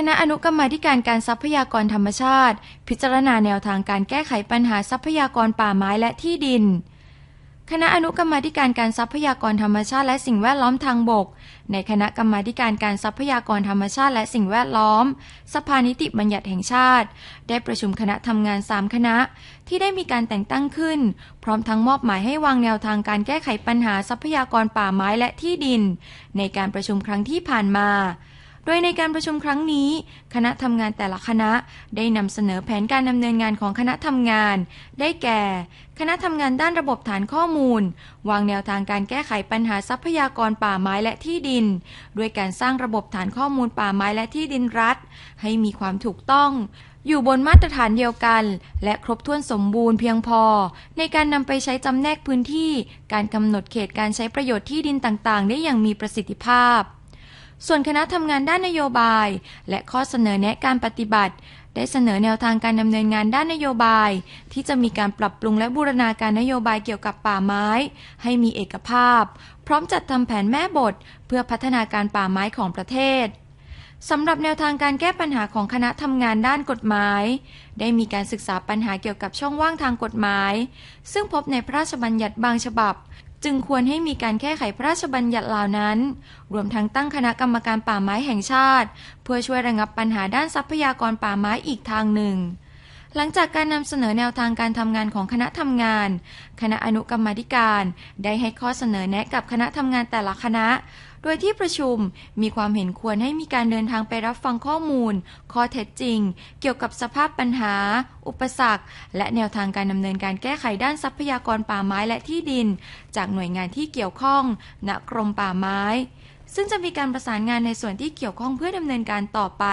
คณะอนุกรรมาธิการการทรัพยากรธรรมชาติ พิจารณาแนวทางการแก้ไขปัญหาทรัพยากรป่าไม้และที่ดิน คณะอนุกรรมาธิการการทรัพยากรธรรมชาติและสิ่งแวดล้อมทางบก ในคณะกรรมาธิการการทรัพยากรธรรมชาติและสิ่งแวดล้อม สภานิติบัญญัติแห่งชาติ ได้ประชุมคณะทำงาน 3 คณะ ที่ได้มีการแต่งตั้งขึ้น พร้อมทั้งมอบหมายให้วางแนวทางการแก้ไขปัญหาทรัพยากรป่าไม้และที่ดิน ในการประชุมครั้งที่ผ่านมา ดยในการประชุมครั้งนี้ คณะทำงานแต่ละคณะได้นำเสนอแผนการดำเนินงานของคณะทำงาน ได้แก่ คณะทำงานด้านระบบฐานข้อมูล วางแนวทางการแก้ไขปัญหาทรัพยากรป่าไม้และที่ดิน ด้วยการสร้างระบบฐานข้อมูลป่าไม้และที่ดินรัฐ ให้มีความถูกต้องอยู่บนมาตรฐานเดียวกัน และครบถ้วนสมบูรณ์เพียงพอ ในการนำไปใช้จำแนกพื้นที่ การกำหนดเขตการใช้ประโยชน์ที่ดินต่างๆ ได้อย่างมีประสิทธิภาพ ส่วนคณะทำงานด้านนโยบาย และข้อเสนอแนะการปฏิบัติ ได้เสนอแนวทางการดำเนินงานด้านนโยบาย ที่จะมีการปรับปรุงและบูรณาการนโยบายเกี่ยวกับป่าไม้ ให้มีเอกภาพ พร้อมจัดทำแผนแม่บท เพื่อพัฒนาการป่าไม้ของประเทศสำหรับแนวทางการแก้ปัญหาของคณะทำงานด้านกฎหมาย ได้มีการศึกษาปัญหาเกี่ยวกับช่องว่างทางกฎหมาย ซึ่งพบในพระราชบัญญัติบางฉบับ จึงควรให้มีการแก้ไขพระราชบัญญัติเหล่านั้น รวมทั้งตั้งคณะกรรมการป่าไม้แห่งชาติ เพื่อช่วยระงับปัญหาด้านทรัพยากรป่าไม้อีกทางหนึ่ง หลังจากการนำเสนอแนวทางการทำงานของคณะทำงาน คณะอนุกรรมธิการ ได้ให้ข้อเสนอแนะกับคณะทำงานแต่ละคณะ โดยที่ประชุมมีความเห็นควรให้มีการเดินทางไปรับฟังข้อมูล ข้อเท็จจริง เกี่ยวกับสภาพปัญหา อุปสรรค และแนวทางการดำเนินการแก้ไขด้านทรัพยากรป่าไม้และที่ดิน จากหน่วยงานที่เกี่ยวข้อง ณ กรมป่าไม้ ซึ่งจะมีการประสานงานในส่วนที่เกี่ยวข้องเพื่อดำเนินการต่อไป